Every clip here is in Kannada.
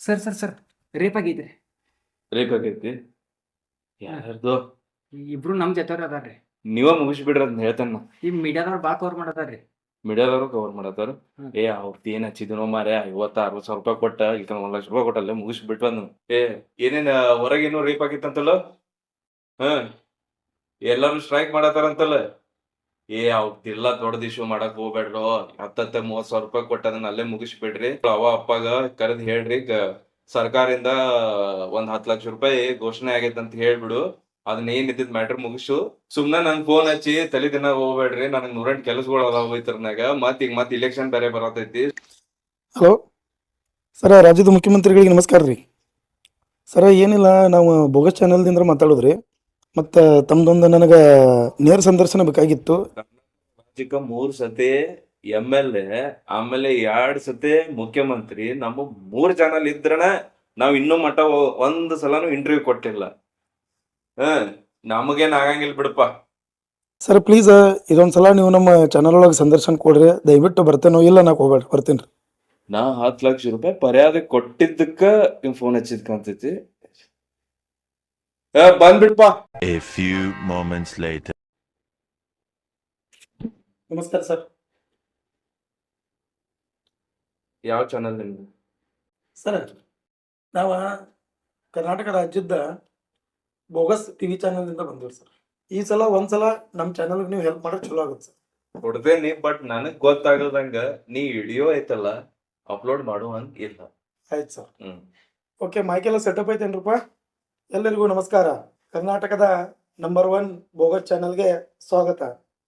ಸರ್ ಸರ್ ಸರ್ ರೇಪ್ ಆಗೈತೆ ರೇಪ್ ಆಗೈತಿ ಯಾರ್ದು? ಇಬ್ರು ನಮ್ ಜೊತೆವ್ರ ಅದಾರ್ರಿ. ನೀವ ಮುಗಿಸ್ಬಿಡ್ರಿ ಅಂತ ಹೇಳ್ತಾನ ಈ ಮೀಡಿಯಾದವ್ರು ಬಾ ಕವರ್ ಮಾಡತಾರ್ರಿ ಮೀಡಿಯಾದವ್ರು ಕವರ್ ಮಾಡತಾರ ಏ ಅವ್ರದ್ದು ಏನ್ ಹಚ್ಚಿದ್ನೋ ಮಾರೆ ಐವತ್ತ ಅರವತ್ ಸಾವಿರ ರೂಪಾಯಿ ಕೊಟ್ಟ ಈಗ ಒಂದ್ ಲಕ್ಷ ರೂಪಾಯಿ ಕೊಟ್ಟಲ್ಲ ಮುಗಿಸ್ಬಿಟ್ಟು ಅಂದ್ ಏ ಏನೇನ್ ಹೊರಗೇನೋ ರೇಪ್ ಆಗಿತ್ತಂತಲ್ಲ ಹ. ಎಲ್ಲಾರು ಸ್ಟ್ರೈಕ್ ಮಾಡತ್ತಾರಂತಲ್ಲ? ಏ ಅವ್ರದ್ದೆಲ್ಲ ದೊಡ್ಡ ಇಶ್ಯೂ ಮಾಡಕ್ ಹೋಗ್ಬೇಡ್ರು ಹತ್ತತ್ತ ಮೂವತ್ ಸಾವಿರ ರೂಪಾಯಿ ಕೊಟ್ಟ ಅದನ್ನ ಅಲ್ಲೇ ಮುಗಿಸ್ಬಿಡ್ರಿ. ಅವ ಅಪ್ಪಗ ಕರೆದ್ ಹೇಳ್ರಿ ಸರ್ಕಾರದಿಂದ ಒಂದ್ ಹತ್ ಲಕ್ಷ ರೂಪಾಯಿ ಘೋಷಣೆ ಆಗೈತೆ ಅಂತ ಹೇಳ್ಬಿಡು. ಅದನ್ನ ಏನ್ ಇದ್ದಿದ್ ಮ್ಯಾಟರ್ ಮುಗಿಸು ಸುಮ್ನೆ ನನ್ ಫೋನ್ ಹಚ್ಚಿ ತಲೆ ದಿನ ಹೋಗ್ಬೇಡ್ರಿ ನನಗ್ ನೂರೆಂಟ್ ಕೆಲಸಗಳು ಅದಾವ ಇದ್ರನ್ಯಾಗ ಮತ್ ಈಗ ಮತ್ ಇಲೆಕ್ಷನ್ ಬೇರೆ ಬರತೈತಿ. ಹಲೋ ಸರ ರಾಜ್ಯದ ಮುಖ್ಯಮಂತ್ರಿಗಳಿಗೆ ನಮಸ್ಕಾರ ರೀ. ಸರ ಏನಿಲ್ಲ, ನಾವು ಬೋಗಸ್ ಚಾನೆಲ್ದಿಂದ ಮಾತಾಡೋದ್ರಿ. ಮತ್ತು ತಮ್ಮದೊಂದು ನನಗೆ ನೇರ ಸಂದರ್ಶನ ಬೇಕಾಗಿತ್ತು. ಚಿಕ್ಕ ಮೂರ್ ಸತಿ ಎಂ ಎಲ್ ಎ ಆಮೇಲೆ ಎರಡ್ ಸತಿ ಮುಖ್ಯಮಂತ್ರಿ. ನಮ್ಮ ಮೂರ್ ಚಾನಲ್ ಇದ್ರನ ನಾವ್ ಇನ್ನೂ ಮಟ್ಟ ಒಂದ್ ಸಲನು ಇಂಟರ್ವ್ಯೂ ಕೊಟ್ಟಿಲ್ಲ. ಹ ನಮಗೇನ್ ಆಗಂಗಿಲ್ಲ ಬಿಡಪ್ಪ. ಸರ್ ಪ್ಲೀಸ್ ಇದೊಂದ್ಸಲ ನೀವು ನಮ್ಮ ಚಾನಲ್ ಒಳಗೆ ಸಂದರ್ಶನ ಕೊಡ್ರಿ. ದಯವಿಟ್ಟು ಬರ್ತೇನೋ ಇಲ್ಲ ನಾ ಹೋಗ್ಬೇಡ್ರಿ ಬರ್ತೀನಿ. ನಾ ಹತ್ತು ಲಕ್ಷ ರೂಪಾಯಿ ಪರ್ಯಾದ ಕೊಟ್ಟಿದ್ದಕ್ಕ ನಿಮ್ ಫೋನ್ ಹಚ್ಚಿದ್ ಕಾಣ್ತೈತಿ ಏ, few A few moments later. ನಮಸ್ಕಾರ ಸರ್. ಯಾವ ಚಾನಲ್ ನಿಮ್ದು? ಸರ್ ನಾವು ಕರ್ನಾಟಕ ರಾಜ್ಯದ ಬೋಗಸ್ ಟಿವಿ ವಿ ಇಂದ ಬಂದಿವಿ ಸರ್. ಈ ಸಲ ಒಂದ್ಸಲ ನಮ್ಮ ಚಾನಲ್ಗೆ ನೀವು ಹೆಲ್ಪ್ ಮಾಡೋದು ಚಲೋ ಆಗುತ್ತೆ ಸರ್. ಕೊಡ್ತೇನಿ ಬಟ್ ನನಗ್ ಗೊತ್ತಾಗದಂಗ ನೀ ವಿಡಿಯೋ ಐತಲ್ಲ ಅಪ್ಲೋಡ್ ಮಾಡುವಂಗ ಇಲ್ಲ. ಆಯ್ತು ಸರ್. ಹ್ಮ್. ಓಕೆ ಮೈಕೆಲ್ಲ ಸೆಟಪ್ ಐತೇನ್ರಪ್ಪ? ಎಲ್ಲರಿಗೂ ನಮಸ್ಕಾರ. ಕರ್ನಾಟಕದ ನಂಬರ್ ಒನ್ ಬೋಗಸ್ ಚಾನೆಲ್ಗೆ ಸ್ವಾಗತ.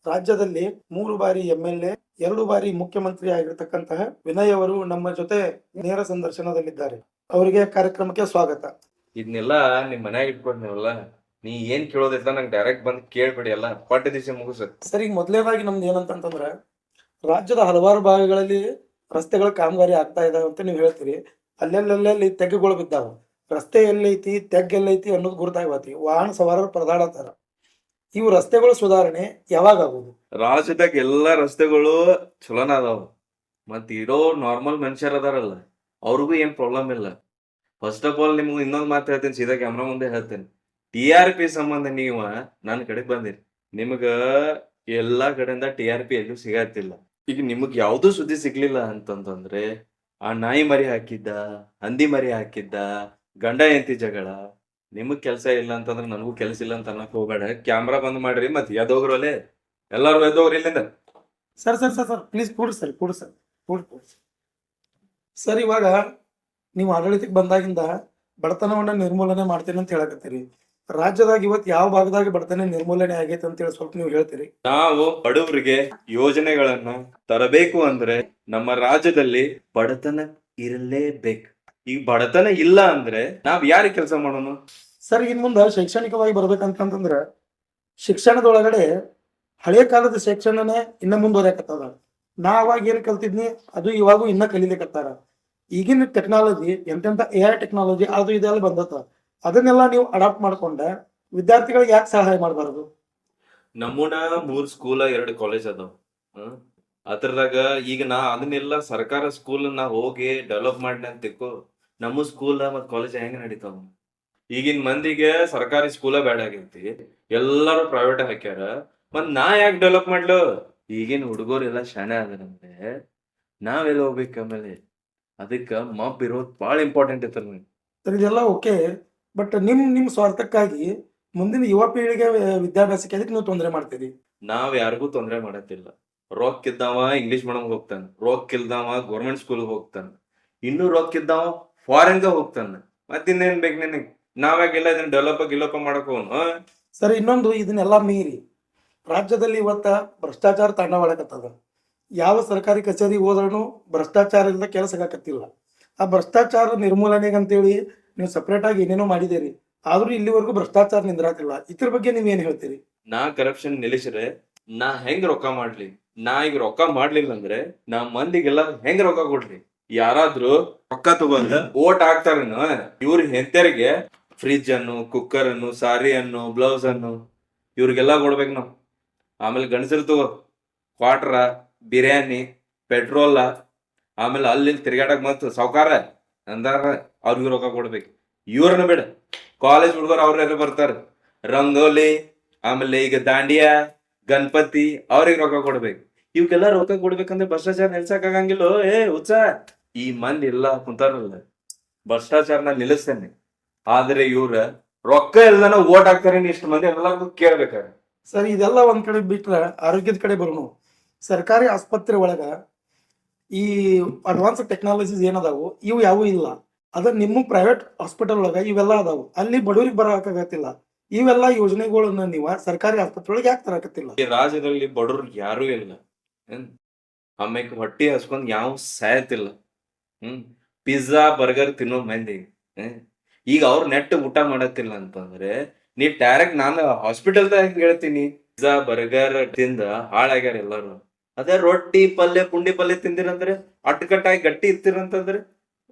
ರಾಜ್ಯದಲ್ಲಿ ಮೂರು ಬಾರಿ ಎಂ ಎಲ್ ಎ ಎರಡು ಬಾರಿ ಮುಖ್ಯಮಂತ್ರಿ ಆಗಿರ್ತಕ್ಕಂತಹ ವಿನಯ್ ಅವರು ನಮ್ಮ ಜೊತೆ ನೇರ ಸಂದರ್ಶನದಲ್ಲಿದ್ದಾರೆ. ಅವರಿಗೆ ಕಾರ್ಯಕ್ರಮಕ್ಕೆ ಸ್ವಾಗತ. ಇದನ್ನೆಲ್ಲ ನಿಮ್ ಮನ್ಯಾಗ ಇಟ್ಕೊಂಡ್ನವಲ್ಲ ನೀ ಏನ್ ಕೇಳೋದಿಲ್ಲ ನಂಗೆ ಡೈರೆಕ್ಟ್ ಬಂದ್ ಕೇಳ್ಬೇಡಿ ಎಲ್ಲ. ಪಟ್ಟ ದಿವಸ ಮುಗಿಸ. ಸರಿ ಮೊದಲೇದಾಗಿ ಮೊದಲನೇದಾಗಿ ನಮ್ದು ಏನಂತಂತಂದ್ರೆ ರಾಜ್ಯದ ಹಲವಾರು ಭಾಗಗಳಲ್ಲಿ ರಸ್ತೆಗಳ ಕಾಮಗಾರಿ ಆಗ್ತಾ ಇದಾವೆ ಅಂತ ನೀವು ಹೇಳ್ತೀರಿ. ಅಲ್ಲೆಲ್ಲಲ್ಲಿ ತೆಗ್ಗುಗಳು ಬಿದ್ದಾವ? ರಸ್ತೆ ಎಲ್ಲೈತಿ ತೆಗ್ ಎಲ್ಲೈತಿ ಅನ್ನೋದು ಗುರುತಾಗತಿ ವಾಹನ ಸವಾರರು ಪರದಾಡತಾರ ಇವು ರಸ್ತೆಗಳ ಸುಧಾರಣೆ ಯಾವಾಗ ಆಗೋದು ರಾಜ್ಯದಾಗ ಎಲ್ಲಾ ರಸ್ತೆಗಳು ಚಲೋನ ಅದಾವ. ಮತ್ ಇರೋ ನಾರ್ಮಲ್ ಮನುಷ್ಯರ್ ಅದಾರಲ್ಲ, ಅವ್ರಿಗೂ ಏನ್ ಪ್ರಾಬ್ಲಮ್ ಇಲ್ಲ. ಫಸ್ಟ್ ಆಫ್ ಆಲ್ ನಿಮ್ಗೆ ಇನ್ನೊಂದ್ ಮಾತು ಹೇಳ್ತೀನಿ, ಸೀದಾ ಕ್ಯಾಮ್ರಾ ಮುಂದೆ ಹೇಳ್ತೇನೆ. ಟಿ ಆರ್ ಪಿ ಸಂಬಂಧ ನೀವ ನನ್ನ ಕಡೆ ಬಂದಿರಿ. ನಿಮಗ ಎಲ್ಲಾ ಕಡೆಯಿಂದ ಟಿ ಆರ್ ಪಿ ಎಲ್ಲೂ ಸಿಗತ್ತಿಲ್ಲ ಈಗ ನಿಮಗ್ ಯಾವ್ದು ಸುದ್ದಿ ಸಿಗ್ಲಿಲ್ಲ ಅಂತಂತಂದ್ರೆ, ಆ ನಾಯಿ ಮರಿ ಹಾಕಿದ್ದ, ಹಂದಿ ಮರಿ ಹಾಕಿದ್ದ ಗಂಡ ಹೆಂಡತಿ ಜಗಳ ನಿಮಗ್ ಕೆಲಸ ಇಲ್ಲ ಅಂತಂದ್ರೆ ನನಗೂ ಕೆಲ್ಸ ಇಲ್ಲ ಅಂತ ಅನ್ನಕ್ ಹೋಗಬೇಡ. ಕ್ಯಾಮ್ರಾ ಬಂದ್ ಮಾಡ್ರಿ ಮತ್ ಎದೋಗ್ರಲ್ಲೇ ಎಲ್ಲಾರು ಎದೋಗ್ರಿ ಇಲ್ಲಿಂದ. Sir sir sir sir please ಕೂಡ ಸರ್ ಕೂಡ ಸರ್ ಕೂಡ ಕೂಡ್ರಿ ಸರ್. ಇವಾಗ ನೀವು ಆಡಳಿತಕ್ಕೆ ಬಂದಾಗಿಂದ ಬಡತನವನ್ನ ನಿರ್ಮೂಲನೆ ಮಾಡ್ತೀನಿ ಅಂತ ಹೇಳಕತ್ತೀರಿ. ರಾಜ್ಯದಾಗ ಇವತ್ ಯಾವ ಭಾಗದಾಗ ಬಡತನ ನಿರ್ಮೂಲನೆ ಆಗೈತೆ ಅಂತ ಹೇಳಿ ಸ್ವಲ್ಪ ನೀವು ಹೇಳ್ತೀರಿ. ನಾವು ಬಡವರಿಗೆ ಯೋಜನೆಗಳನ್ನ ತರಬೇಕು ಅಂದ್ರೆ ನಮ್ಮ ರಾಜ್ಯದಲ್ಲಿ ಬಡತನ ಇರಲೇಬೇಕು. ಈಗ ಬಡತನ ಇಲ್ಲ ಅಂದ್ರೆ ನಾವ್ ಯಾರಿಗೆ ಕೆಲಸ ಮಾಡೋಣ ಸರ್ ಇನ್ ಮುಂದೆ ಶೈಕ್ಷಣಿಕವಾಗಿ ಬರ್ಬೇಕಂತಂದ್ರ ಶಿಕ್ಷಣದೊಳಗಡೆ ಹಳೆ ಕಾಲದ ಶಿಕ್ಷಣನೇ ಇನ್ನ ಮುಂದುವರಿಯಕತ್ತದ. ನಾ ಅವಾಗ ಏನ್ ಕಲ್ತಿದ್ನಿ ಅದು ಇವಾಗೂ ಇನ್ನ ಕಲಿಲಿಕತ್ತಾರ. ಈಗಿನ ಟೆಕ್ನಾಲಜಿ ಎಂತೆಂತ ಎ ಐ ಟೆಕ್ನಾಲಜಿ ಅದು ಇದೆಲ್ಲ ಬಂದತ್ತ. ಅದನ್ನೆಲ್ಲ ನೀವು ಅಡಾಪ್ಟ್ ಮಾಡ್ಕೊಂಡ ವಿದ್ಯಾರ್ಥಿಗಳಿಗೆ ಯಾಕೆ ಸಹಾಯ ಮಾಡಬಾರದು? ನಮ್ಮೂನ ಮೂರ್ ಸ್ಕೂಲ್ ಎರಡು ಕಾಲೇಜ್ ಅದಾವ. ಹ್ಮ್ ಅದ್ರದಾಗ ಈಗ ನಾ ಅದನ್ನೆಲ್ಲ ಸರ್ಕಾರ ಸ್ಕೂಲ್ ನಾ ಹೋಗಿ ಡೆವಲಪ್ ಮಾಡಿ ಅಂತ ತಿಕ್ಕೋ ನಮ್ಮ ಸ್ಕೂಲ್ ಮತ್ ಕಾಲೇಜ್ ಹೆಂಗ್ ನಡೀತಾವ ಈಗಿನ ಮಂದಿಗೆ ಸರ್ಕಾರಿ ಸ್ಕೂಲ ಬೇಡ ಆಗೈತಿ. ಎಲ್ಲಾರು ಪ್ರೈವೇಟ್ ಹಾಕ್ಯಾರ. ಮತ್ ನಾ ಯಾಕೆ ಡೆವಲಪ್ ಮಾಡ್ಲು? ಈಗಿನ ಹುಡುಗರೆಲ್ಲ ಶಾಣೆ ಆದ್ರಂದ್ರೆ ನಾವೆಲ್ಲ ಹೋಗ್ಬೇಕು ಆಮೇಲೆ. ಅದಕ್ಕ ಮಬ್ ಇರೋದ್ ಬಹಳ ಇಂಪಾರ್ಟೆಂಟ್ ಐತಲ್ ಇದೆಲ್ಲ ಓಕೆ ಬಟ್ ನಿಮ್ ನಿಮ್ ಸ್ವಾರ್ಥಕ್ಕಾಗಿ ಮುಂದಿನ ಯುವ ಪೀಳಿಗೆ ವಿದ್ಯಾಭ್ಯಾಸಕ್ಕೆ ಅದಕ್ಕೆ ನೀವು ತೊಂದರೆ ಮಾಡ್ತೀರಿ ನಾವ್ ಯಾರಿಗೂ ತೊಂದರೆ ಮಾಡತ್ತಿಲ್ಲ. ರೊಕ್ಕ ಇದ್ದಾವ ಇಂಗ್ಲಿಷ್ ಮೀಡಿಯಂ ಹೋಗ್ತಾನೆ. ರೊಕ್ಕ ಇಲ್ದಾವ ಗೌರ್ಮೆಂಟ್ ಸ್ಕೂಲ್ ಹೋಗ್ತಾನ. ಇನ್ನು ರೊಕ್ಕ ಇದ್ದಾವ ಫಾರಿನ್ಗ ಹೋಗ್ತಾನ. ಮತ್ತಿನ್ನೇನ್ ಬೇಕು ನಿನಗ್? ನಾವಾಗೆಲ್ಲ ಇದನ್ನ ಡೆವಲಪ್ ಗಿಲಪ್ ಮಾಡಕ್ ಹೋಗ್ನು? ಸರ್ ಇನ್ನೊಂದು ಇದನ್ನೆಲ್ಲ ಮೀರಿ. ರಾಜ್ಯದಲ್ಲಿ ಇವತ್ತ ಭ್ರಷ್ಟಾಚಾರ ತಾಂಡವಾಡಕತ್ತದ ಯಾವ ಸರ್ಕಾರಿ ಕಚೇರಿ ಹೋದ್ರೂ ಭ್ರಷ್ಟಾಚಾರದಿಂದ ಕೆಲಸ ಆಗಕತ್ತಿಲ್ಲ ಆ ಭ್ರಷ್ಟಾಚಾರ ನಿರ್ಮೂಲನೆಗೆ ಅಂತೇಳಿ ನೀವು ಸಪ್ರೇಟ್ ಆಗಿ ಏನೇನೋ ಮಾಡಿದೇರಿ ಆದ್ರೂ ಇಲ್ಲಿವರೆಗೂ ಭ್ರಷ್ಟಾಚಾರ ನಿಂದ್ರಾತಿಲ್ಲ. ಇದ್ರ ಬಗ್ಗೆ ನೀವ್ ಏನ್ ಹೇಳ್ತೀರಿ? ನಾ ಕರಪ್ಷನ್ ನಿಲ್ಲಿಸ್ರೆ ನಾ ಹೆಂಗ್ ರೊಕ್ಕ ಮಾಡ್ಲಿ? ನಾ ಈಗ ರೊಕ್ಕ ಮಾಡ್ಲಿಲ್ಲ ಅಂದ್ರೆ ನಾ ಮಂದಿಗೆಲ್ಲ ಹೆಂಗ್ ರೊಕ್ಕ ಕೊಡ್ಲಿ? ಯಾರಾದ್ರೂ ರೊಕ್ಕ ತಗೊಂಡ್ ಓಟ್ ಹಾಕ್ತಾರೇನು ಇವ್ರ ಹೆಂತರಿಗೆ ಫ್ರಿಜ್ ಅನ್ನು ಕುಕ್ಕರ್ ಅನ್ನು ಸಾರಿ ಅನ್ನು ಬ್ಲೌಸ್ ಅನ್ನು ಇವ್ರಿಗೆಲ್ಲ ಕೊಡ್ಬೇಕು ನಾವು. ಆಮೇಲೆ ಗಂಡಸರು ತಗೋ ಕ್ವಾಟ್ರ ಬಿರಿಯಾನಿ ಪೆಟ್ರೋಲ ಆಮೇಲೆ ಅಲ್ಲಿ ತಿರ್ಗಾಡಕ್ ಮತ್ತು ಸಾವ್ಕಾರ ಅಂದಾರ ಅವ್ರಿಗೆ ರೊಕ್ಕ ಕೊಡ್ಬೇಕು. ಇವ್ರನ್ನ ಬಿಡ ಕಾಲೇಜ್ ಹುಡುಗರು ಅವ್ರೆಲ್ಲ ಬರ್ತಾರ. ರಂಗೋಲಿ ಆಮೇಲೆ ಈಗ ದಾಂಡಿಯಾ ಗಣಪತಿ ಅವ್ರಿಗೆ ರೊಕ್ಕ ಕೊಡ್ಬೇಕು. ಇವಕ್ಕೆಲ್ಲ ರೊಕ್ಕ ಕೊಡ್ಬೇಕಂದ್ರೆ ಭ್ರಷ್ಟಾಚಾರ ನಿಲ್ಸಕ್ ಆಗಂಗಿಲ್ಲ ಏ ಹುಚ್ಚ. ಈ ಮಂದಿ ಎಲ್ಲ ಕುಂತಾರಲ್ಲ ಭ್ರಷ್ಟಾಚಾರನ ನಿಲ್ಲಿಸ್ತೇನೆ. ಆದ್ರೆ ಇವ್ರ ರೊಕ್ಕ ಎಲ್ಲಾನ ಓಟ್ ಹಾಕ್ತಾರೆ ಇಷ್ಟು ಮಂದಿ ಎಲ್ಲಾರ್ಗು ಕೇಳ್ಬೇಕಾರೆ. ಸರ್ ಇದೆಲ್ಲ ಒಂದ್ ಕಡೆ ಬಿಟ್ರೆ ಆರೋಗ್ಯದ ಕಡೆ ಬರೋಣ. ಸರ್ಕಾರಿ ಆಸ್ಪತ್ರೆ ಒಳಗ ಈ ಅಡ್ವಾನ್ಸ್ ಟೆಕ್ನಾಲಜೀಸ್ ಏನದಾವು? ಇವು ಯಾವೂ ಇಲ್ಲ. ಅದ ನಿಮ್ಮ ಪ್ರೈವೇಟ್ ಹಾಸ್ಪಿಟಲ್ ಒಳಗ ಇವೆಲ್ಲ ಅದಾವು. ಅಲ್ಲಿ ಬಡವರಿಗೆ ಬರಕಾಗತ್ತಿಲ್ಲ. ಇವೆಲ್ಲ ಯೋಜನೆಗಳನ್ನ ನೀವು ಸರ್ಕಾರಿ ಆಸ್ಪತ್ರೆ ಒಳಗೆ ಯಾಕೆ ತರಕತ್ತಿಲ್ಲ? ಈ ರಾಜ್ಯದಲ್ಲಿ ಬಡವ್ರಿಗೆ ಯಾರು ಇಲ್ಲ. ಆಮೇಲೆ ಹೊಟ್ಟಿ ಹಸ್ಕೊಂಡ್ ಯಾವ ಸಾಯತಿಲ್ಲ. ಹ್ಮ್. ಪಿಜ್ಜಾ, ಬರ್ಗರ್ ತಿನ್ನೋ ಮಂದಿ? ಈಗ ಅವ್ರು ನೆಟ್ ಊಟ ಮಾಡತ್ತಿಲ್ಲ ಅಂತಂದ್ರೆ ನೀ ಡೈರೆಕ್ಟ್ ನಾನು ಹಾಸ್ಪಿಟಲ್ದಾಗ ಹೇಳ್ತೀನಿ? ಪಿಜ್ಜಾ, ಬರ್ಗರ್ ತಿಂದ ಹಾಳಾಗ್ಯಾರ ಎಲ್ಲಾರು. ಅದೇ ರೊಟ್ಟಿ, ಪಲ್ಯ, ಪುಂಡಿ ಪಲ್ಯ ತಿಂದಿರಂದ್ರೆ ಅಟ್ಕಟ್ಟಾಗಿ ಗಟ್ಟಿ ಇರ್ತಿರಂತಂದ್ರೆ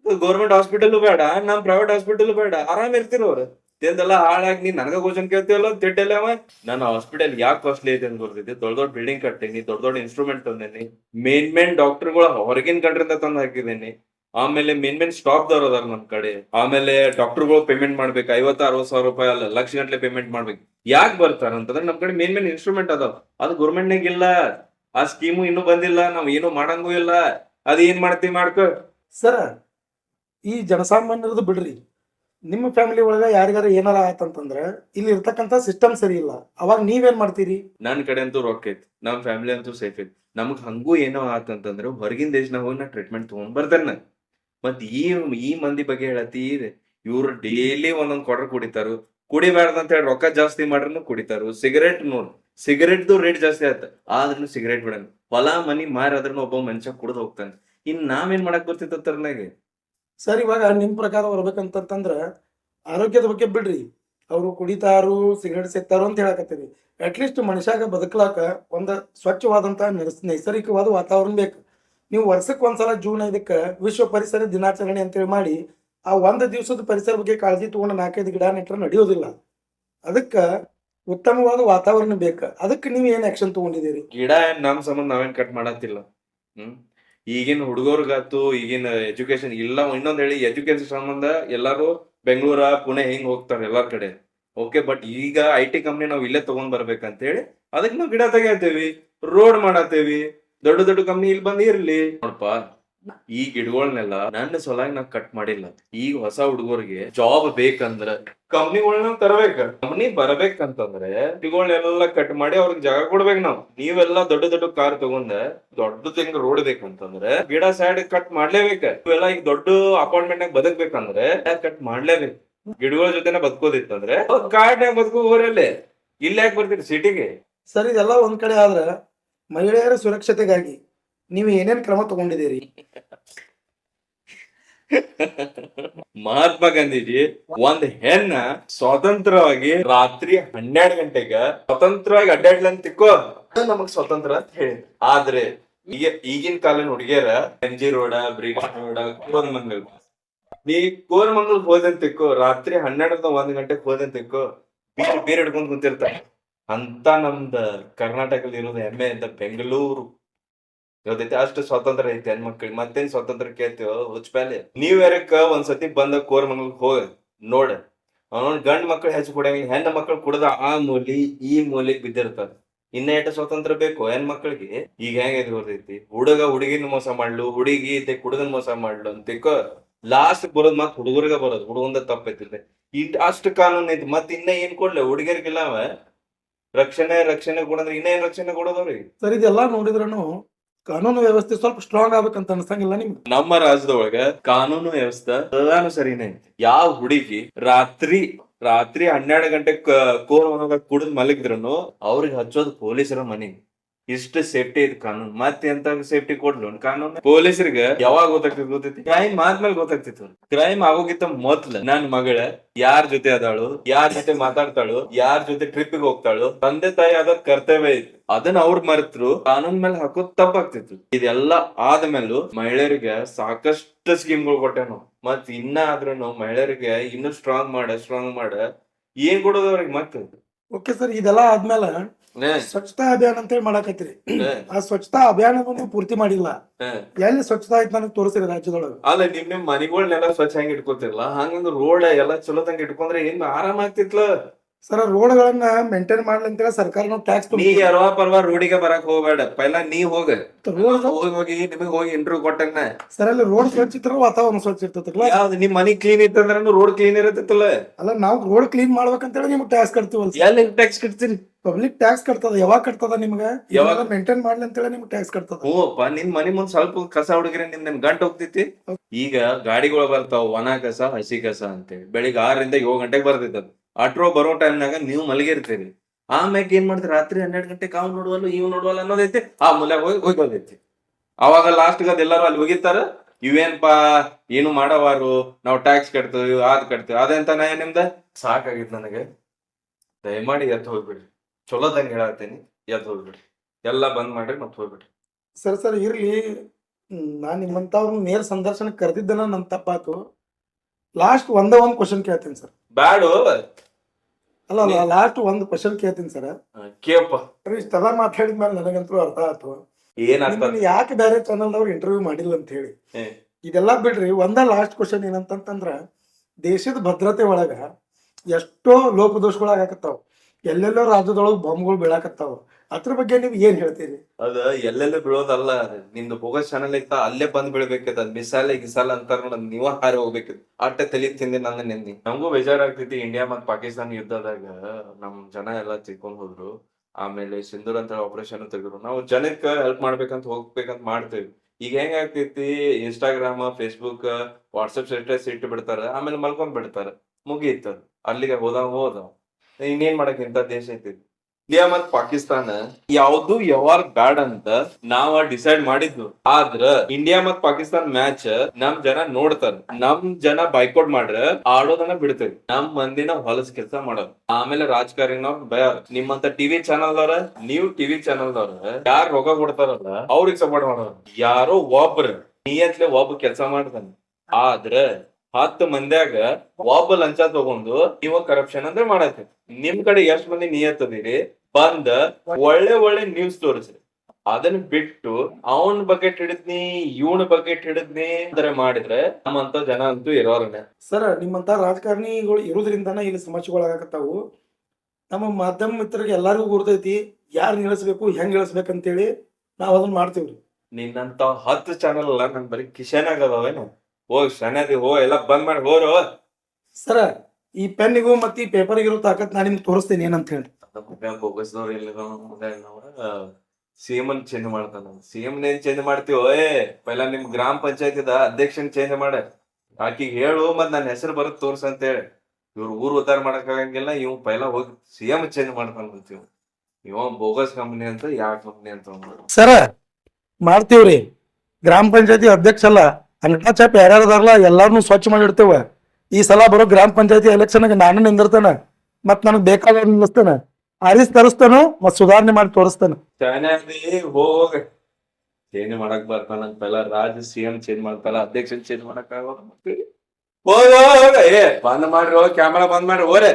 ಗೌರ್ಮೆಂಟ್ ಹಾಸ್ಪಿಟಲ್ ಬೇಡ, ನಮ್ ಪ್ರೈವೇಟ್ ಹಾಸ್ಪಿಟಲ್ ಬೇಡ, ಆರಾಮ್ ಇರ್ತಿರ ಅವ್ರು. ತಿಂದೆಲ್ಲ ಹಾಳಾಗಿ ನೀ ನನಗ ಕ್ವಶನ್ ಕೇಳ್ತೀವಲ್ಲ ತಿಡ್ಡೆಲ್ಲ ನನ್ನ ಹಾಸ್ಪಿಟಲ್ ಯಾಕೆ ಕಾಸ್ಟ್ಲಿ ಐತೆ ಅಂತ ಗೊತ್ತೈತಿ ದೊಡ್ಡ ದೊಡ್ಡ ಬಿಲ್ಡಿಂಗ್ ಕಟ್ಟೀನಿ ದೊಡ್ಡ ದೊಡ್ಡ ಇನ್ಸ್ಟ್ರೂಮೆಂಟ್ ತಂದೇನಿ ಮೇನ್ ಮೇನ್ ಡಾಕ್ಟರ್ಗಳು ಹೊರಗಿನ ಕಂಟ್ರಿಂದ ತಂದು ಹಾಕಿದ್ದೀನಿ ಆಮೇಲೆ ಮೇನ್ ಮೇನ್ ಸ್ಟಾಪ್ ದವರು ಅದಾರ ನಮ್ ಕಡೆ. ಆಮೇಲೆ ಡಾಕ್ಟರ್ಗಳು ಪೇಮೆಂಟ್ ಮಾಡ್ಬೇಕು ಐವತ್ತ ಅರವತ್ ಸಾವಿರ ರೂಪಾಯಿ ಅಲ್ಲ ಲಕ್ಷ ಗಂಟ್ಲೆ ಪೇಮೆಂಟ್ ಮಾಡ್ಬೇಕು. ಯಾಕೆ ಬರ್ತಾರ ಅಂತಂದ್ರೆ ನಮ್ ಕಡೆ ಮೇನ್ ಮೇನ್ ಇನ್ಸ್ಟ್ರೂಮೆಂಟ್ ಅದಾವ. ಅದು ಗೌರ್ಮೆಂಟ್ನಾಗ ಇಲ್ಲ. ಆ ಸ್ಕೀಮು ಇನ್ನೂ ಬಂದಿಲ್ಲ. ನಾವ್ ಏನು ಮಾಡಂಗೂ ಇಲ್ಲ. ಅದ ಏನ್ ಮಾಡ್ತೀವಿ ಮಾಡ್ಕ? ಸರ್ ಈ ಜನಸಾಮಾನ್ಯರದು ಬಿಡ್ರಿ. ನಿಮ್ಮ ಫ್ಯಾಮಿಲಿ ಒಳಗ ಯಾರಿಗಾರ ಏನಾರ ಆಯ್ತಂತಂದ್ರೆ ಇಲ್ಲಿ ಇರ್ತಕ್ಕಂತ ಸಿಸ್ಟಮ್ ಸರಿ ಇಲ್ಲ. ಅವಾಗ ನೀವೇನ್ ಮಾಡ್ತೀರಿ? ನನ್ ಕಡೆ ಅಂತೂ ರೊಕ್ಕ ಐತಿ. ನಮ್ ಫ್ಯಾಮಿಲಿ ಅಂತೂ ಸೇಫ್ ಐತಿ. ನಮಗ್ ಹಂಗೂ ಏನೋ ಆತಂತಂದ್ರೆ ಹೊರಗಿನ ದೇಶನಾಗ ಹೋಗಿ ನಾ ಟ್ರೀಟ್ಮೆಂಟ್ ತಗೊಂಡ್ ಬರ್ತೇನೆ ಮತ್ ಈ ಈ ಮಂದಿ ಬಗ್ಗೆ ಹೇಳತಿ ಇವ್ರು ಡೈಲಿ ಒಂದೊಂದ್ ಕ್ವಾರ್ಟರ್ ಕುಡಿತಾರು. ಕುಡಿಬಾರ್ದು ಅಂತ ಹೇಳಿ ರೊಕ್ಕ ಜಾಸ್ತಿ ಮಾಡ್ರೂ ಕುಡಿತಾರು. ಸಿಗರೇಟ್ ನೋಡ್ ಸಿಗರೇಟ್ದು ರೇಟ್ ಜಾಸ್ತಿ ಆಯ್ತ. ಆದ್ರೂ ಸಿಗರೇಟ್ ಬಿಡಂಗ ಹೊಲ, ಮನಿ ಮಾರಾದ್ರೂ ಒಬ್ಬ ಮನುಷ್ಯ ಕುಡ್ದು ಹೋಗ್ತಾನೆ. ಇನ್ ನಾವೇನ್ ಮಾಡಕ್ ಬರ್ತಿತ್ತು ತರ್ನಾಗೆ ಸರ್, ಇವಾಗ ನಿಮ್ ಪ್ರಕಾರ ಬರ್ಬೇಕಂತಂದ್ರ ಆರೋಗ್ಯದ ಬಗ್ಗೆ ಬಿಡ್ರಿ. ಅವರು ಕುಡಿತಾರು ಸಿಗರೇಟ್ ಸೇತಾರು ಅಂತ ಹೇಳಕತ್ತೀವಿ. ಅಟ್ಲೀಸ್ಟ್ ಮನುಷ್ಯಾಗ ಬದುಕಲಾಕ ಒಂದ ಸ್ವಚ್ಛವಾದಂತ ನೈಸ್- ನೈಸರ್ಗಿಕವಾದ ವಾತಾವರಣ ಬೇಕು. ನೀವು ವರ್ಷಕ್ಕೆ ಒಂದ್ಸಲ ಜೂನ್ ಐದಕ್ಕೆ ವಿಶ್ವ ಪರಿಸರ ದಿನಾಚರಣೆ ಅಂತೇಳಿ ಮಾಡಿ, ಆ ಒಂದ್ ದಿವಸದ ಪರಿಸರ ಬಗ್ಗೆ ಕಾಳಜಿ ತಗೊಂಡು ನಾಲ್ಕೈದು ಗಿಡ ನೆಟ್ಟರೆ ನಡೆಯೋದಿಲ್ಲ. ಅದಕ್ಕ ಉತ್ತಮವಾದ ವಾತಾವರಣ ಬೇಕು. ಅದಕ್ಕೆ ನೀವು ಏನ್ ಆಕ್ಷನ್ ತಗೊಂಡಿದ್ದೀರಿ? ಗಿಡ ನಮ್ ಸಂಬಂಧ ನಾವೇನ್ ಕಟ್ ಮಾಡತ್ತಿಲ್ಲ ಹ್ಮ್? ಈಗಿನ ಹುಡುಗರ್ಗಾತು, ಈಗಿನ ಎಜುಕೇಶನ್ ಇಲ್ಲ. ಇನ್ನೊಂದ್ ಹೇಳಿ ಎಜುಕೇಶನ್ ಸಂಬಂಧ ಎಲ್ಲಾರು ಬೆಂಗಳೂರ, ಪುಣೆ ಹಿಂಗ್ ಹೋಗ್ತಾರೆ ಎಲ್ಲಾರ್ ಕಡೆ. ಓಕೆ ಬಟ್ ಈಗ ಐ ಟಿ ಕಂಪ್ನಿ ನಾವ್ ಇಲ್ಲೇ ತಗೊಂಡ್ ಬರ್ಬೇಕಂತ ಹೇಳಿ ಅದಕ್ಕೆ ನಾವು ಗಿಡ ತೆಗಿತೇವಿ ರೋಡ್ ಮಾಡತ್ತೇವಿ ದೊಡ್ಡ ದೊಡ್ಡ ಕಂಪ್ನಿ ಇಲ್ಲಿ ಬಂದ್ ಇರ್ಲಿ. ನೋಡಪ್ಪ ಈ ಗಿಡಗಳನ್ನೆಲ್ಲ ನನ್ನ ಸೊಲಾಗಿ ನಾ ಕಟ್ ಮಾಡಿಲ್ಲ. ಈಗ ಹೊಸ ಹುಡುಗರಿಗೆ ಜಾಬ್ ಬೇಕಂದ್ರ ಕಂಪ್ನಿಗಳನ್ನ ತರಬೇಕ. ಕಂಪ್ನಿ ಬರಬೇಕಂತಂದ್ರೆ ಗಿಡಗಳನ್ನೆಲ್ಲ ಕಟ್ ಮಾಡಿ ಅವ್ರಿಗೆ ಜಾಗ ಕೊಡ್ಬೇಕು ನಾವು. ನೀವೆಲ್ಲ ದೊಡ್ಡ ದೊಡ್ಡ ಕಾರ್ ತಗೊಂಡ ದೊಡ್ಡ ತೆಂಗ ರೋಡ್ ಬೇಕಂತಂದ್ರೆ ಗಿಡ ಸೈಡ್ ಕಟ್ ಮಾಡ್ಲೇಬೇಕ. ಇವೆಲ್ಲ ಈಗ ದೊಡ್ಡ ಅಪಾರ್ಟ್ಮೆಂಟ್ ನಾಗ ಬದುಕ್ಬೇಕಂದ್ರೆ ಕಟ್ ಮಾಡ್ಲೇಬೇಕು. ಗಿಡಗಳ ಜೊತೆನೆ ಬದುಕೋದಿತ್ತಂದ್ರೆ ಕಾಡ್ನಾಗ ಬದುಕೋ ಊರಲ್ಲೇ. ಇಲ್ಲಿ ಯಾಕೆ ಬರ್ತೀರಿ ಸಿಟಿಗೆ ಸರ್, ಇದೆಲ್ಲ ಒಂದ್ ಕಡೆ ಆದ್ರ ಮಹಿಳೆಯರ ಸುರಕ್ಷತೆಗಾಗಿ ನೀವು ಏನೇನ್ ಕ್ರಮ ತಗೊಂಡಿದ್ದೀರಿ? ಮಹಾತ್ಮ ಗಾಂಧೀಜಿ ಒಂದ್ ಹೆಣ್ಣ ಸ್ವತಂತ್ರವಾಗಿ ರಾತ್ರಿ ಹನ್ನೆರಡು ಗಂಟೆಗ ಸ್ವತಂತ್ರವಾಗಿ ಅಡ್ಡಾಡ್ಲಂತ ತಿಕ್ಕೋ ನಮಗ್ ಸ್ವತಂತ್ರ ಅಂತ ಹೇಳಿದ್ ಆದ್ರೆ ಈಗ ಈಗಿನ ಕಾಲದ ಹುಡುಗಿಯರ MG road, Brigade road, Koramangala ನೀ ಕೋರಮಂಗಲ್ ಹೋದಂತಿಕ್ಕೋ ರಾತ್ರಿ ಹನ್ನೆರಡರಿಂದ ಒಂದ್ ಗಂಟೆಗೆ ಹೋದಂತಿಕ್ಕೋ ಬೀರ್ ಬೀರ್ ಹಿಡ್ಕೊಂಡ್ ಕುಂತಿರ್ತಾರ ಅಂತ ನಮ್ದ ಕರ್ನಾಟಕದಲ್ಲಿ ಇರೋದು ಹೆಮ್ಮೆ ಅಂತ ಬೆಂಗಳೂರು. ಗೊತ್ತೈತಿ? ಅಷ್ಟು ಸ್ವಾತಂತ್ರ್ಯ ಐತಿ ಹೆಣ್ಮಕ್ಳಿಗೆ. ಮತ್ತೇನ್ ಸ್ವಾತಂತ್ರ್ಯ ಕೇಳ್ತೀವ? ಹುಚ್ಚಪ್ಯಾಲೆ ನೀವ್ ಯಾರಕ್ಕ ಒಂದ್ಸತಿ ಬಂದ ಕೋರಮಂಗಲ್ ಹೋಗ ನೋಡ. ಅವನ ಗಂಡ್ ಮಕ್ಳು ಹೆಚ್ಚು ಕುಡಿಯಂಗಿಲ್ಲ ಹೆಣ್ಣು ಮಕ್ಳು ಕುಡ್ದ ಆ ಮೂಲಿ, ಈ ಮೂಲಿ ಬಿದ್ದಿರ್ತಾರ. ಇನ್ನ ಎಷ್ಟ ಸ್ವಾತಂತ್ರ್ಯ ಬೇಕು ಹೆಣ್ ಮಕ್ಳಿಗೆ? ಈಗ ಹೆಂಗ ಇದು ಬರ್ತೈತಿ ಹುಡುಗ ಹುಡುಗಿನ ಮೋಸ ಮಾಡ್ಲು, ಹುಡುಗಿ ಇದೆ ಕುಡದನ್ ಮೋಸ ಮಾಡ್ಲು ಅಂತಿಕೋ ಲಾಸ್ಟ್ ಬರೋದ್ ಮತ್ ಹುಡುಗರ್ಗ ಬರೋದು. ಹುಡುಗಂದ ತಪ್ಪೈತಿ. ಇಟ್ ಅಷ್ಟು ಕಾನೂನ್ ಐತಿ. ಮತ್ ಇನ್ನ ಏನ್ ಕೊಡ್ಲೇ? ಹುಡುಗಿಯರ್ಗಿಲ್ಲ ಅವ ರಕ್ಷಣೆ ರಕ್ಷಣೆ ಕೊಡಂದ್ರೆ ಇನ್ನೇನ್ ರಕ್ಷಣೆ ಕೊಡೋದವ್ರಿ ಸರ್ ಇದೆಲ್ಲ ನೋಡಿದ್ರನು ಕಾನೂನು ವ್ಯವಸ್ಥೆ ಸ್ವಲ್ಪ ಸ್ಟ್ರಾಂಗ್ ಆಗ್ಬೇಕಂತ ಅನ್ಸಂಗಿಲ್ಲ ನಿಮ್ಗೆ? ನಮ್ಮ ರಾಜ್ಯದೊಳಗ ಕಾನೂನು ವ್ಯವಸ್ಥೆ ಎಲ್ಲಾನು ಸರಿನೇ ಯಾವ ಹುಡುಗಿ ರಾತ್ರಿ ರಾತ್ರಿ ಹನ್ನೆರಡು ಗಂಟೆ ಕೋರ್ ಕುಡಿದ್ ಮಲಗಿದ್ರನು ಅವ್ರಿಗೆ ಹಚ್ಚೋದು ಪೊಲೀಸರ ಮನೆ. ಇಷ್ಟ ಸೇಫ್ಟಿ ಐತಿ ಕಾನೂನು. ಮತ್ತೆ ಎಂತ ಸೇಫ್ಟಿ ಕೊಡ್ಲು? ಕಾನೂನು? ಪೊಲೀಸರಿಗೆ ಯಾವಾಗ ಗೊತ್ತಾಗ್ತಿತ್ತು ಗೊತ್ತೈತಿ? ಕ್ರೈಮ್ ಆದ್ಮೇಲೆ ಗೊತ್ತಾಗ್ತಿತ್ತು ಕ್ರೈಮ್ ಆಗೋಗಿತ್ತ ಮೊದ್ಲ ನನ್ ಮಗಳ ಯಾರ್ ಜೊತೆ ಅದಾಳು? ಯಾರ್ ಜೊತೆ ಮಾತಾಡ್ತಾಳು? ಯಾರ್ ಜೊತೆ ಟ್ರಿಪ್ ಹೋಗ್ತಾಳು? ತಂದೆ ತಾಯಿ ಆದ ಕರ್ತವ್ಯ ಐತಿ ಅದನ್ನ ಅವ್ರ ಮರೆತರು. ಕಾನೂನ್ ಮೇಲೆ ಹಾಕೋದ್ ತಪ್ಪಾಗ್ತಿತ್ತು. ಇದೆಲ್ಲ ಆದ್ಮೇಲೂ ಮಹಿಳೆಯರಿಗೆ ಸಾಕಷ್ಟು ಸ್ಕೀಮ್ಗಳು ಕೊಟ್ಟೆನು. ಮತ್ ಇನ್ನ ಆದ್ರೂ ಮಹಿಳೆಯರಿಗೆ ಇನ್ನೂ ಸ್ಟ್ರಾಂಗ್ ಮಾಡ ಸ್ಟ್ರಾಂಗ್ ಮಾಡ. ಏನ್ ಕೊಡೋದು ಅವ್ರಿಗೆ ಮತ್ತೆ? ಓಕೆ ಸರ್ ಇದೆಲ್ಲ ಆದ್ಮೇಲೆ ಸ್ವಚ್ಛತಾ ಅಭಿಯಾನ ಅಂತ ಹೇಳಿ ಮಾಡಾಕತ್ರಿ ಆ ಸ್ವಚ್ಛತಾ ಅಭಿಯಾನವನ್ನು ಪೂರ್ತಿ ಮಾಡಿಲ್ಲ. ಎಲ್ಲಿ ಸ್ವಚ್ಛತಾ ಆಯ್ತು ನನಗೆ ತೋರಿಸಿದ್ರೆ ರಾಜ್ಯದೊಳಗೆ. ಅಲ್ಲ ನಿಮ್ ನಿಮ್ ಮನೆಗಳನ್ನೆಲ್ಲ ಸ್ವಚ್ಛ ಹೆಂಗ್ ಇಟ್ಕೋತಿರ್ಲ ಹಂಗಂದ್ರ ರೋಡ್ ಎಲ್ಲ ಚಲೋದಂಗ ಇಟ್ಕೊಂಡ್ರೆ ಏನ್ ಆರಾಮ ಆಗ್ತಿತ್ಲ? ಸರ್ ರೋಡ್ಗಳನ್ನ ಮೇಂಟೈನ್ ಮಾಡ್ಲಿ ಅಂತೇಳಿ ಸರ್ಕಾರನು ಟ್ಯಾಕ್ಸ್ ನೀ ಯಾರೋ ಪರ್ವ ರೋಡಿಗೆ ಬರಕ್ ಹೋಗ್ಬೇಡ. ಪೈಲ ನೀ ಹೋಗ. ಹೋಗಿ ಹೋಗಿ ನಿಮಗ್ ಹೋಗಿ ಇಂಟರ್ವ್ಯೂ ಕೊಟ್ಟಂಗ ಸರ್ ಅಲ್ಲಿ ರೋಡ್ ಸ್ವಚ್ಛ ಇತ್ರ ವಾತಾವರಣ ಸ್ವಚ್ಛ ಇರ್ತೈತಲ್ಲ. ಯಾವ್ದು ನಿಮ್ ಮನಿ ಕ್ಲೀನ್ ಇತ್ತಂದ್ರೆ ರೋಡ್ ಕ್ಲೀನ್ ಇರತ್ತಲ್ಲ ಅಲ್ಲ ನಾವು ರೋಡ್ ಕ್ಲೀನ್ ಮಾಡ್ಬೇಕಂತೇಳಿ ನಿಮ್ಗೆ ಟ್ಯಾಕ್ಸ್ ಕಟ್ತೀವಲ್ಲ ಎಲ್ಲಿ ಟ್ಯಾಕ್ಸ್ ಕಟ್ತೀರಿ? ಪಬ್ಲಿಕ್ ಟ್ಯಾಕ್ಸ್ ಕಟ್ತದ ಯಾವಾಗ ಕಟ್ತದ ನಿಮ್ಗೆ? ಯಾವಾಗ? ಮೇಂಟೈನ್ ಮಾಡ್ಲಿ ಅಂತೇಳಿ ನಿಮ್ಗೆ ಟ್ಯಾಕ್ಸ್ ಕಟ್ತದ. ಓಪ್ಪ ನಿನ್ ಮನಿ ಮುಂದ್ ಸ್ವಲ್ಪ ಕಸ ಹುಡುಗ್ರೆ ನಿಮ್ ನಿಮ್ ಗಂಟ ಹೋಗ್ತೈತಿ. ಈಗ ಗಾಡಿಗಳು ಬರ್ತಾವ ಒಣ ಕಸ ಹಸಿ ಕಸ ಅಂತೇಳಿ. ಬೆಳಿಗ್ಗೆ ಆರರಿಂದ ಏಳು ಗಂಟೆಗೆ ಬರ್ತೈತಿ ಅದು. ಅಟ್ರೋ ಬರೋ ಟೈಮ್ನಾಗ ನೀವು ಮಲಗಿರ್ತೀರಿ. ಆಮ್ಯಾಗ ಏನ್ ಮಾಡ್ತೀರಿ? ರಾತ್ರಿ ಹನ್ನೆರಡು ಗಂಟೆ ಕಾವ್ ನೋಡುವಲ್ಲ ಇವ್ ನೋಡುವಲ್ಲ ಅನ್ನೋದೈತಿ. ಆ ಮೂಲ್ಯಾಗ ಹೋಗಿ ಹೋಗಿ ಬಂದೈತಿ. ಅವಾಗ ಲಾಸ್ಟ್ ಅದ್ ಎಲ್ಲಾರು ಅಲ್ಲಿ ಹೋಗಿರ್ತಾರ. ಇವೇನ್ಪಾ ಏನು ಮಾಡವಾರು ನಾವು ಟ್ಯಾಕ್ಸ್ ಕಟ್ತೀವಿ ಅದ್ ಕಟ್ತೀವಿ. ಅದಂತ ನಾ ನಿಮ್ದ? ಸಾಕಾಗಿತ್ತು ನನಗೆ. ದಯಮಾಡಿ ಎತ್ತ ಹೋಗ್ಬಿಡ್ರಿ. ಚಲೋದಂಗ ಹೇಳತ್ತೀನಿ ಎದ್ದು ಹೋಗ್ಬಿಡ್ರಿ. ಎಲ್ಲ ಬಂದ್ ಮಾಡ್ರಿ ಮತ್ತೆ ಹೋಗ್ಬಿಡ್ರಿ. ಸರ್ ಸರ್ ಇರ್ಲಿ. ನಾನು ನಿಮ್ಮಂತವ್ರ ನೇರ ಸಂದರ್ಶನಕ್ಕೆ ಕರೆದಿದ್ದನ ನನ್ನ ತಪ್ಪಾತು. ಲಾಸ್ಟ್ ಒಂದ ಒಂದ್ ಕ್ವಶನ್ ಕೇಳ್ತೀನಿ ಸರ್. ಬ್ಯಾಡು? ಅಲ್ಲ ಅಲ್ಲ ಲಾಸ್ಟ್ ಒಂದ್ ಕ್ವಶನ್ ಕೇಳ್ತೀನಿ ಸರ್. ಕೇಳಪ್ಪ ಇಷ್ಟೆಲ್ಲ ಮಾತಾಡಿದ್ಮೇಲೆ ನನಗಂತೂ ಅರ್ಥ ಆಯ್ತು ಏನ್ ಅರ್ಥ ನಿಮ್ಮನ್ನ ಯಾಕೆ ಬೇರೆ ಚಾನಲ್ದವ್ರು ಇಂಟರ್ವ್ಯೂ ಮಾಡಿಲ್ಲ ಅಂತ ಹೇಳಿ. ಇದೆಲ್ಲ ಬಿಡ್ರಿ ಒಂದ ಲಾಸ್ಟ್ ಕ್ವಶನ್ ಏನಂತಂದ್ರ ದೇಶದ ಭದ್ರತೆ ಒಳಗ ಎಷ್ಟೋ ಲೋಪದೋಷಗಳಾಗಕತ್ತಾವ ಎಲ್ಲೆಲ್ಲೋ ರಾಜ್ಯದೊಳಗ ಬಾಂಬ್ಗಳು ಬೀಳಾಕತ್ತಾವ. ಅದ್ರ ಬಗ್ಗೆ ನೀವು ಏನ್ ಹೇಳ್ತೀರಿ? ಅದ ಎಲ್ಲೆಲ್ಲ ಬೀಳೋದಲ್ಲ ನಿಮ್ದು ಹೋಗೋ ಚಾನಲ್ ಇತ್ತ ಅಲ್ಲೇ ಬಂದ್ ಬೀಳ್ಬೇಕಿತ್ತು. ಅದ್ ಮಿಸಾಲೆ ಗಿಸಾಲ ಅಂತಾರ ನೋಡ ನೀವ ಹಾರಿ ಹೋಗ್ಬೇಕಿತ್ತು. ಅಟ್ಟೆ ತಲಿ ತಿಂದೆ ನನ್ನ ನೆನ್ನಿ ನಮಗೂ ಬೇಜಾರಾಗ್ತೈತಿ ಇಂಡಿಯಾ ಮತ್ತ ಪಾಕಿಸ್ತಾನ ಯುದ್ಧದಾಗ. ನಮ್ ಜನ ಎಲ್ಲಾ ತಿಳ್ಕೊಂಡ್ ಹೋದ್ರು. ಆಮೇಲೆ ಸಿಂಧೂರ್ ಅಂತ ಆಪರೇಷನ್ ತೆಗೆದ್ರು. ನಾವು ಜನಕ್ಕ ಹೆಲ್ಪ್ ಮಾಡ್ಬೇಕಂತ ಹೋಗ್ಬೇಕಂತ ಮಾಡ್ತೇವಿ. ಈಗ ಹೆಂಗ ಆಗ್ತೈತಿ? ಇನ್ಸ್ಟಾಗ್ರಾಮ್ ಫೇಸ್ಬುಕ್ ವಾಟ್ಸಪ್ ಸ್ಟೇಟಸ್ ಇಟ್ಟು ಬಿಡ್ತಾರ. ಆಮೇಲೆ ಮಲ್ಕೊಂಡ್ ಬಿಡ್ತಾರ. ಮುಗೀತ ಅಲ್ಲಿಗೆ ಹೋದಾಗ ಹೋದ ಇನ್ನೇನ್ ಮಾಡಕ್ ಇಂತ ದೇಶ ಐತಿ? ಇಂಡಿಯಾ ಮತ್ ಪಾಕಿಸ್ತಾನ ಯಾವ್ದು ಯಾವಾರ ಬ್ಯಾಡ್ ಅಂತ ನಾವ ಡಿಸೈಡ್ ಮಾಡಿದ್ವು. ಆದ್ರ ಇಂಡಿಯಾ ಮತ್ ಪಾಕಿಸ್ತಾನ ಮ್ಯಾಚ್ ನಮ್ ಜನ ನೋಡ್ತಾರ. ನಮ್ ಜನ ಬೈಕೌಟ್ ಮಾಡ್ರ ಆಡೋದನ್ನ ಬಿಡ್ತೇವಿ. ನಮ್ ಮಂದಿನ ಹೊಲಸ್ ಕೆಲಸ ಮಾಡೋದು. ಆಮೇಲೆ ರಾಜಕಾರಣಿನವ್ರ ಭಯ ನಿಮ್ಮಂತ ಟಿವಿ ಚಾನಲ್ ಅವ್ರ ನೀವು ಟಿವಿ ಚಾನಲ್ ಅವ್ರ ಯಾರ್ ರೊಕ್ಕ ಕೊಡ್ತಾರಲ್ಲ ಅವ್ರಿಗೆ ಸಪೋರ್ಟ್ ಮಾಡೋರು. ಯಾರೋ ಒಬ್ರ ನಿಯತ್ಲೆ ಒಬ್ಬ ಕೆಲಸ ಮಾಡ್ತಾನೆ. ಆದ್ರ ಹತ್ತು ಮಂದ್ಯಾಗ ಒಬ್ಬ ಲಂಚ ತಗೊಂಡು ನೀವು ಕರಪ್ಷನ್ ಅಂದ್ರೆ ಮಾಡತ್ತೆ. ನಿಮ್ ಕಡೆ ಎಷ್ಟ್ ಮಂದಿ ನಿಯತ್ತದಿರಿ ಬಂದ ಒಳ್ಳೆ ಒಳ್ಳೆ ನ್ಯೂಸ್ ತೋರಿಸ್ರಿ. ಅದನ್ನ ಬಿಟ್ಟು ಅವನ್ ಬಕೆಟ್ ಹಿಡಿದ್ನಿ ಇವನ್ ಬಕೆಟ್ ಹಿಡಿದ್ನಿ ಅಂದ್ರೆ ಮಾಡಿದ್ರೆ ನಮ್ಮಂತ ಜನ ಅಂತೂ ಇರೋರನ್ನ. ಸರ್ ನಿಮ್ಮಂತ ರಾಜಕಾರಣಿಗಳು ಇರೋದ್ರಿಂದನ ಇಲ್ಲಿ ಸಮಸ್ಯೆಗಳಾಗತ್ತಾವು ನಮ್ಮ ಮಾಧ್ಯಮ ಮಿತ್ರರಿಗೆ ಎಲ್ಲರಿಗೂ ಗುರ್ತೈತಿ. ಯಾರು ನಿಲ್ಲಿಸ್ಬೇಕು ಹೆಂಗ್ ಇಳಿಸ್ಬೇಕಂತೇಳಿ ನಾವ್ ಅದನ್ನ ಮಾಡ್ತೀವ್ರಿ. ನಿನ್ನಂತ ಹತ್ತು ಚಾನಲ್ ಅಲ್ಲ ನನ್ ಬರೀ ಕಿಶನ್ ಅದಾವೇನು ಹೋಗ್ ಸಣ್ಣದಿ ಹೋ ಎಲ್ಲ ಬಂದ್ ಮಾಡಿ ಹೋರು. ಸರ ಈ ಪೆನ್ನಿಗೂ ಮತ್ತೆ ಈ ಪೇಪರ್ಗಿರೋ ತಾಕತ್ ನಾನು ನಿಮ್ಗೆ ತೋರಿಸ್ತೇನೆ ಏನಂತ ಹೇಳಿ. ಬೋಗಸ್ದವ್ರು ಇಲ್ಲಿ ಸಿಎಂ ಅನ್ ಚೇಂಜ್ ಮಾಡ್ತಾನ. ಸಿಎಂ ನೇನ್ ಚೇಂಜ್ ಮಾಡ್ತೀವೋ ಏ ಪೈಲ ನಿಮ್ ಗ್ರಾಮ ಪಂಚಾಯತಿದ ಅಧ್ಯಕ್ಷನ್ ಚೇಂಜ್ ಮಾಡ. ಆಕಿಗ್ ಹೇಳು ಮತ್ ನನ್ನ ಹೆಸರು ಬರತ್ ತೋರ್ಸ ಅಂತ ಹೇಳಿ. ಇವ್ರ ಊರ್ ಉದ್ದಾರ ಮಾಡಕ್ ಆಗಂಗಿಲ್ಲ ಇವ್ ಪೈಲ ಹೋಗಿ ಸಿಎಂ ಚೇಂಜ್ ಮಾಡ್ತಾನ ಅಂತೀವ್ ಇವ ಬೋಗಸ್ ಕಂಪನಿ ಅಂತ ಯಾವ ಕಂಪನಿ ಅಂತ. ಸರ ಮಾಡ್ತೀವ್ರಿ. ಗ್ರಾಮ ಪಂಚಾಯತಿ ಅಧ್ಯಕ್ಷ ಅಲ್ಲ ಅಂಗಟ ಚಾಪ್ ಯಾರ್ಯಾರು ಅದಾರಲ್ಲ ಎಲ್ಲಾರನು ಸ್ವಚ್ಛ ಮಾಡಿಡ್ತೇವ ಈ ಸಲ ಬರೋ ಗ್ರಾಮ ಪಂಚಾಯತಿ ಎಲೆಕ್ಷನ್ ನಾನು ನಿಂದಿರ್ತಾನೆ, ಮತ್ ನನಗ್ ಬೇಕಾದ ನಿಲ್ಲಿಸ್ತಾನೆ. ಆರಿಸ್ ತರಿಸ್ತಾನು ಮತ್ ಸುಧಾರಣೆ ಮಾಡಿ ತೋರಿಸ್ತಾನೆ. ಹೋಗ. ಚೇಂಜ್ ಮಾಡಕ್ ಬರ್ತಾನ ಪೆಲ್ಲ ರಾಜ ಸಿಎಂ ಚೇಂಜ್ ಮಾಡ್ತಾನ ಅಧ್ಯಕ್ಷನ್ ಚೇಂಜ್ ಮಾಡಕ್ ಹೋಗ ಹೋಗ ಏ, ಬಂದ್ ಮಾಡ್ರಿ, ಹೋಗ್ ಕ್ಯಾಮರಾ ಬಂದ್ ಮಾಡ್ರಿ ಹೋರೆ